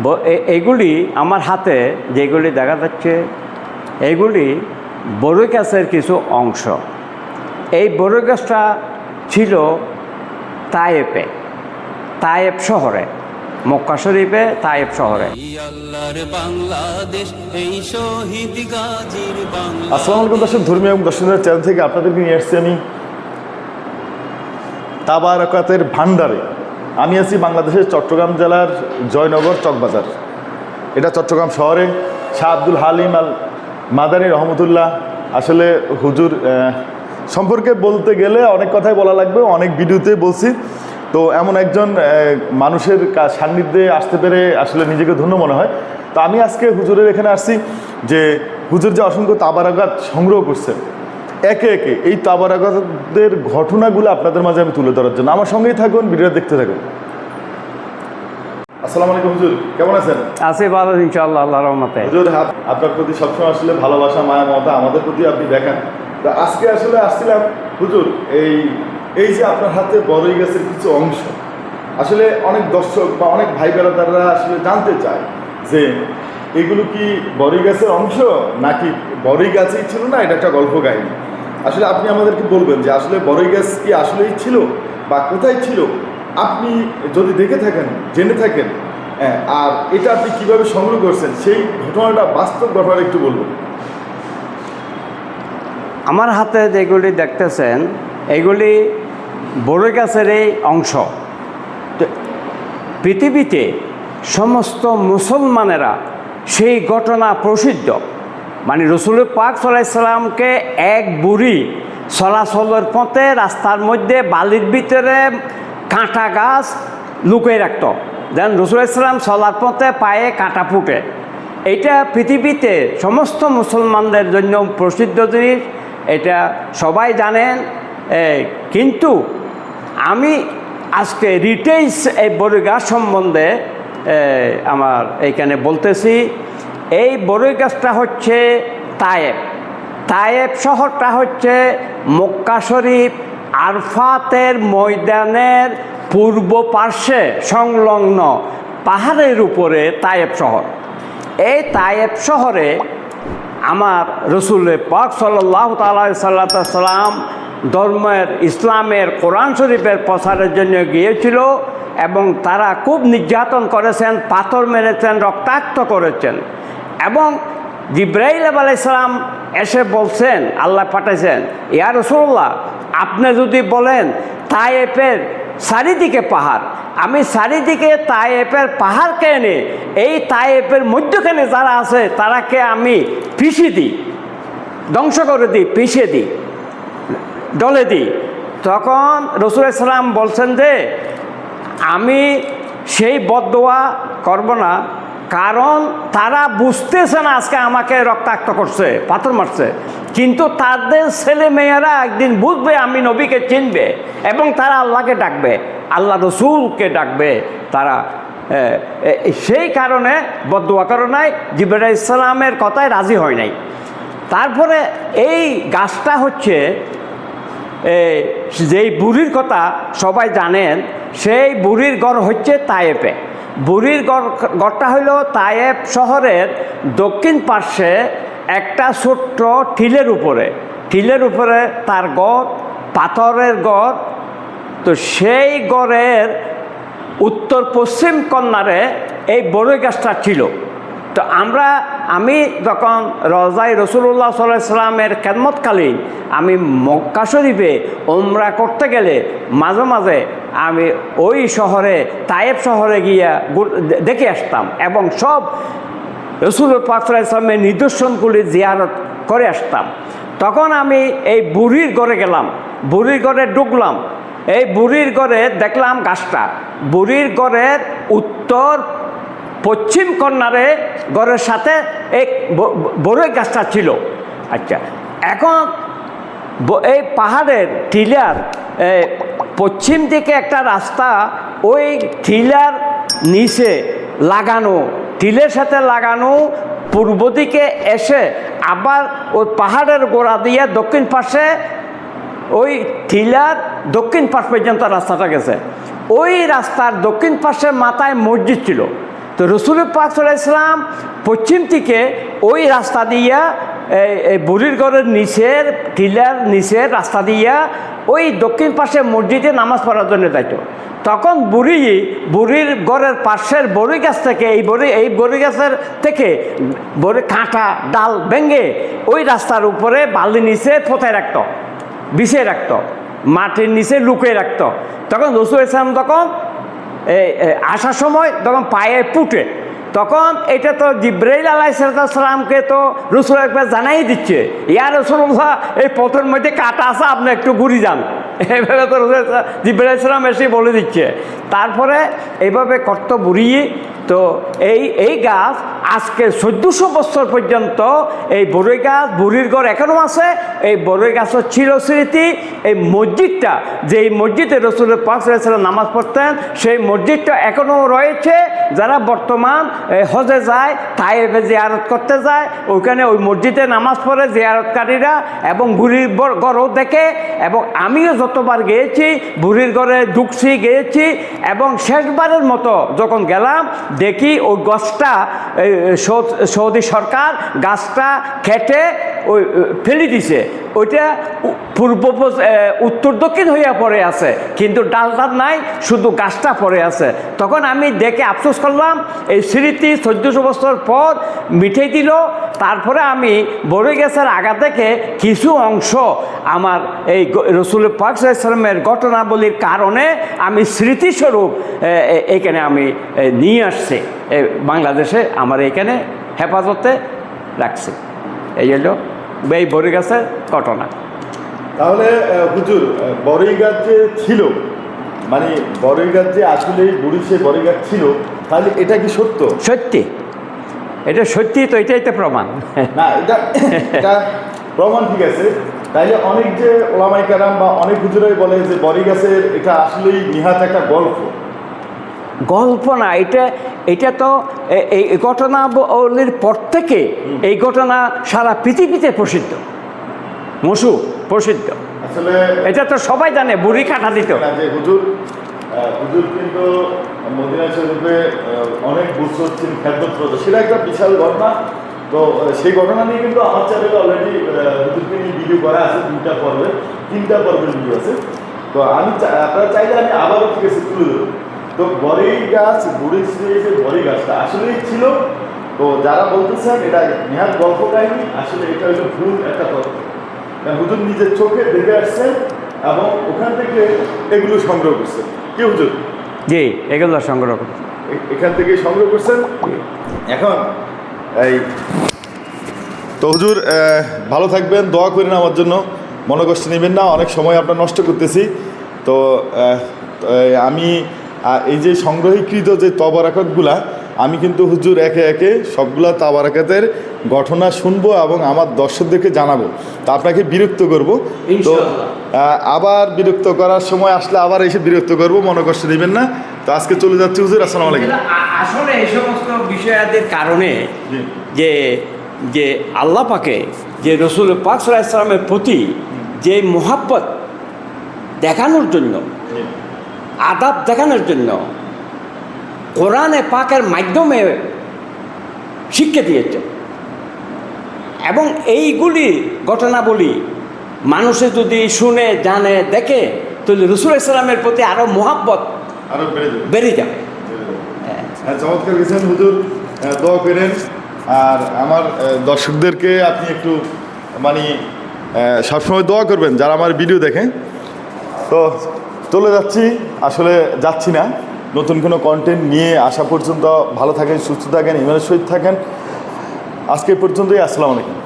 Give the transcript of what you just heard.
ব- এ- এগুলি আমার হাতে যেগুলি দেখা যাচ্ছে এগুলি বড়ই গাছের কিছু অংশ। এই বড়ই গাছটা ছিল তায়েপে তায়েব শহরে মক্কা শরীফে তায়েব শহরে। আসসালামু আলাইকুম দর্শক ধর্মীয় এবং দর্শনের চ্যানেল থেকে আপনাদেরকে নিয়ে আসছি আমি তাবারকাতের ভান্ডারে আমি আছি বাংলাদেশের চট্টগ্রাম জেলার জয়নগর চকবাজার। এটা চট্টগ্রাম শহরে শাহ আব্দুল হালিম আল মাদানী রহমতুল্লাহ। আসলে হুজুর সম্পর্কে বলতে গেলে অনেক কথাই বলা লাগবে, অনেক ভিডিওতে বলছি। তো এমন একজন মানুষের সান্নিধ্যে আসতে পেরে আসলে নিজেকে ধন্য মনে হয়। তো আমি আজকে হুজুরের এখানে আসছি যে হুজুর যে অসংখ্য তাবারাগাত সংগ্রহ করছেন একে একে। এই তাবারাগাতদের ঘটনাগুলো আপনাদের মাঝে আমি তুলে ধরার জন্য। আমার সঙ্গেই থাকুন ভিডিওটা দেখতে থাকুন। আসসালামু আলাইকুম হুজুর কেমন আছেন? আছে ভালো ইনশাআল্লাহ আল্লাহ রহমতে। হুজুর আপনার প্রতি সবসময় আসলে ভালোবাসা মায়া মমতা আমাদের প্রতি আপনি দেখান। তা আজকে আসলে আসছিলাম হুজুর এই এই যে আপনার হাতে বড়ই গাছের কিছু অংশ। আসলে অনেক দর্শক বা অনেক ভাই বেড়াদাররা আসলে জানতে চায় যে এগুলো কি বড়ই গাছের অংশ নাকি বড়ই গাছেই ছিল না? এটা একটা গল্প কাহিনী। আসলে আপনি আমাদেরকে বলবেন যে আসলে বড়ই গাছ কি আসলেই ছিল বা কোথায় ছিল? আপনি যদি দেখে থাকেন জেনে থাকেন হ্যাঁ, আর এটা আপনি কীভাবে সংগ্রহ করছেন সেই ঘটনাটা বাস্তব ঘটনা একটু বলবেন। আমার হাতে যেগুলি দেখতেছেন এগুলি বড়ই গাছের এই অংশ পৃথিবীতে সমস্ত মুসলমানেরা সেই ঘটনা প্রসিদ্ধ। মানে রসুল পাক সাল্লামকে এক বুড়ি চলাচলের পথে রাস্তার মধ্যে বালির ভিতরে কাঁটা গাছ লুকিয়ে রাখত। যেন রসুল ইসলাম চলার পথে পায়ে কাঁটা ফুটে। এটা পৃথিবীতে সমস্ত মুসলমানদের জন্য প্রসিদ্ধ জিনিস। এটা সবাই জানেন। কিন্তু আমি আজকে রিটেইলস এই বড়ই গাছ সম্বন্ধে আমার এইখানে বলতেছি। এই বড়ই গাছটা হচ্ছে তায়েব। তায়েব শহরটা হচ্ছে মক্কা শরীফ আরফাতের ময়দানের পূর্ব পার্শ্বে সংলগ্ন পাহাড়ের উপরে তায়েব শহর। এই তায়েব শহরে আমার রসুল পাক সাল্লাহ সাল্লাম ধর্মের ইসলামের কোরআন শরীফের প্রসারের জন্য গিয়েছিল। এবং তারা খুব নির্যাতন করেছেন, পাথর মেরেছেন, রক্তাক্ত করেছেন। এবং জিব্রাহিল আলাইসালাম এসে বলছেন, আল্লাহ পাঠাইছেন, ইয়া রসুল্লাহ আপনি যদি বলেন তায়েফের চারিদিকে পাহাড়, আমি চারিদিকে তায়েফের পাহাড়কে এনে এই তায়েফের মধ্যখানে যারা আছে, তারাকে আমি পিষে দিই, ধ্বংস করে দিই, পিষে দিই ডলে দিই। তখন রসুল ইসলাম বলছেন যে আমি সেই বদোয়া করব না, কারণ তারা বুঝতেছে না আজকে আমাকে রক্তাক্ত করছে, পাথর মারছে। কিন্তু তাদের ছেলে মেয়েরা একদিন বুঝবে আমি নবীকে চিনবে এবং তারা আল্লাহকে ডাকবে, আল্লাহ রসুলকে ডাকবে তারা। সেই কারণে বদুয়া নাই জিবরা ইসলামের কথায় রাজি হয় নাই। তারপরে এই গাছটা হচ্ছে যেই বুড়ির কথা সবাই জানেন সেই বুড়ির গড় হচ্ছে তায়েপে বুড়ির গড় গড়টা হলো তায়েব শহরের দক্ষিণ পার্শ্বে একটা ছোট্ট টিলের উপরে। টিলের উপরে তার গড় পাথরের গড় তো সেই গড়ের উত্তর পশ্চিম কন্যারে এই বড়ই গাছটা ছিল। তো আমরা, আমি যখন রজাই রসুল্লাহ সাল্লামের খেদমতকালীন আমি মক্কা শরীফে ওমরা করতে গেলে মাঝে মাঝে আমি ওই শহরে, তায়েব শহরে গিয়া দেখে আসতাম এবং সব রসুল ইসলামের নিদর্শনগুলি জিয়ারত করে আসতাম। তখন আমি এই বুড়ির ঘরে গেলাম, বুড়ির ঘরে ঢুকলাম। এই বুড়ির ঘরে দেখলাম গাছটা। বুড়ির ঘরের উত্তর পশ্চিম কর্নারে ঘরের সাথে এক বড়ই গাছটা ছিল। আচ্ছা এখন এই পাহাড়ের টিলার পশ্চিম দিকে একটা রাস্তা, ওই টিলার নিচে লাগানো টিলের সাথে লাগানো, পূর্ব দিকে এসে আবার ওই পাহাড়ের গোড়া দিয়ে দক্ষিণ পাশে ওই টিলার দক্ষিণ পাশ পর্যন্ত রাস্তাটা গেছে। ওই রাস্তার দক্ষিণ পাশে মাথায় মসজিদ ছিল। তো রসুল পাক ইসলাম পশ্চিম থেকে ওই রাস্তা দিয়া এই- এই বুড়ির ঘরের নিচের টিলার নিচের রাস্তা দিয়া ওই দক্ষিণ পাশে মসজিদে নামাজ পড়ার জন্য যাইতো। তখন বুড়ি, বুড়ির ঘরের পাশের বড়ি গাছ থেকে, এই বড়ি এই বড়ি গাছের থেকে বড়ি কাঁটা, ডাল ভেঙে ওই রাস্তার উপরে বালি নিচে ফোতায় রাখত, বিছিয়ে রাখত, মাটির নিচে লুকিয়ে রাখত। তখন রসুল ইসলাম তখন আসার সময় তখন পায়ে পুটে তখন এটা তো জিব্রাইল আলাইসালামকে তো রসুল একবার জানাই দিচ্ছে ইয়ার রসুল্লাহ এই পথের মধ্যে কাটা আসা আপনি একটু ঘুরি যান। এইভাবে তো রসুল জিব্রাইল এসে বলে দিচ্ছে। তারপরে এইভাবে কর্ত বুড়িয়ে তো এই এই গাছ আজকে চোদ্দোশো বছর পর্যন্ত এই বড়ই গাছ, বুড়ির ঘর এখনও আছে। এই বড়ই গাছের চিরস্মৃতি। এই মসজিদটা যে এই মসজিদে রসুলের সাল্লাল্লাহু নামাজ পড়তেন, সেই মসজিদটা এখনও রয়েছে। যারা বর্তমান হজে যায় তাইবে জিয়ারত করতে যায় ওইখানে ওই মসজিদে নামাজ পড়ে জিয়ারতকারীরা এবং বুড়ির ঘরও দেখে। এবং আমিও যতবার গিয়েছি, বুড়ির ঘরে ঢুকছি, গিয়েছি এবং শেষবারের মতো যখন গেলাম দেখি ওই গাছটা সৌদি সরকার গাছটা খেটে ওই ফেলে দিছে। ওইটা পূর্ব উত্তর দক্ষিণ হইয়া পড়ে আছে, কিন্তু ডাল ডালটা নাই, শুধু গাছটা পড়ে আছে। তখন আমি দেখে আফসোস করলাম, এই স্মৃতি চোদ্দশো বছর পর মিঠে দিল তারপরে আমি বড় গাছের আগা থেকে কিছু অংশ আমার এই রসুল পাক সাল্লামের ঘটনাবলীর কারণে আমি স্মৃতিস্বরূপ এখানে আমি নিয়ে আসছি। বাংলাদেশে আমার এখানে হেফাজতে রাখছি। এই হলো এই বড় গাছের ঘটনা। তাহলে হুজুর বড়ই গাছ যে ছিল মানে বড়ই গাছ যে আসলে বুড়ি সে বড়ই গাছ ছিল তাহলে এটা কি সত্য? সত্যি। এটা সত্যি তো এটাই তো প্রমাণ। না এটা এটা প্রমাণ ঠিক আছে। তাইলে অনেক যে ওলামাই কারাম বা অনেক হুজুরাই বলে যে বড়ি গাছের এটা আসলেই নিহাত একটা গল্প। গল্প না এটা এটা তো এই ঘটনাবলীর পর থেকে এই ঘটনা সারা পৃথিবীতে প্রসিদ্ধ। মসু প্রসিদ্ধ। আসলে এটা তো সবাই জানে বুড়ি কাটা দিত। হুজুর হুজুর কিন্তু মদিনা শরীফে অনেক ছিলেন খেদমত সেটা একটা বিশাল ঘটনা। তো সেই ঘটনা নিয়ে কিন্তু আমার চ্যানেলে অলরেডি হুজুরকে নিয়ে ভিডিও করা আছে, তিনটা পর্বে। তিনটা পর্বের ভিডিও আছে। তো আমি আপনারা চাইলে আমি আবারও ঠিক আছে তুলে দেবো তো বড়ই গাছ বুড়ি যে বড়ই গাছটা, আসলেই ছিল। তো যারা বলতেছেন, এটা নেহাত গল্প কাহিনী, আসলে এটা হলো ভুল একটা তথ্য। হুজুর নিজের চোখে দেখে আসছেন এবং ওখান থেকে এগুলো সংগ্রহ করছেন। কি হুজুর? জি এগুলো সংগ্রহ করছে। এখান থেকে সংগ্রহ করছেন? এখন এই তো হুজুর ভালো থাকবেন দোয়া করেন আমার জন্য। মনে কষ্ট নেবেন না অনেক সময় আপনার নষ্ট করতেছি। তো আমি এই যে সংগ্রহীকৃত যে তবরাকতগুলা আমি কিন্তু হুজুর একে একে সবগুলা তাবারাকাতের ঘটনা শুনব এবং আমার দর্শকদেরকে জানাব। তা আপনাকে বিরক্ত করব। তো আবার বিরক্ত করার সময় আসলে আবার এসে বিরক্ত করব মনে কষ্ট নেবেন না। তো আজকে চলে যাচ্ছি হুজুর আসসালামু আলাইকুম। আসলে এই সমস্ত বিষয়াদের কারণে যে যে আল্লাহ পাকে যে রসুল পাক সাল্লাল্লাহু আলাইহি সাল্লামের প্রতি যে মোহাব্বত দেখানোর জন্য আদাব দেখানোর জন্য কোরআনে পাকের মাধ্যমে শিক্ষা দিয়েছে। এবং এইগুলি ঘটনাবলী মানুষে যদি শুনে জানে দেখে তাহলে রসুল ইসলামের প্রতি আরও মোহাব্বত আরও বেড়ে যাবে। হ্যাঁ চমৎকার গেছেন হুজুর। আহ, দোয়া করেন। আর আমার দর্শকদেরকে আপনি একটু মানে সবসময় দোয়া করবেন যারা আমার ভিডিও দেখেন তো চলে যাচ্ছি। আসলে যাচ্ছি না। নতুন কোনো কন্টেন্ট নিয়ে আসা পর্যন্ত ভালো থাকেন, সুস্থ থাকেন ইমানের সহিত থাকেন। আজকে পর্যন্তই, আসসালামু আলাইকুম।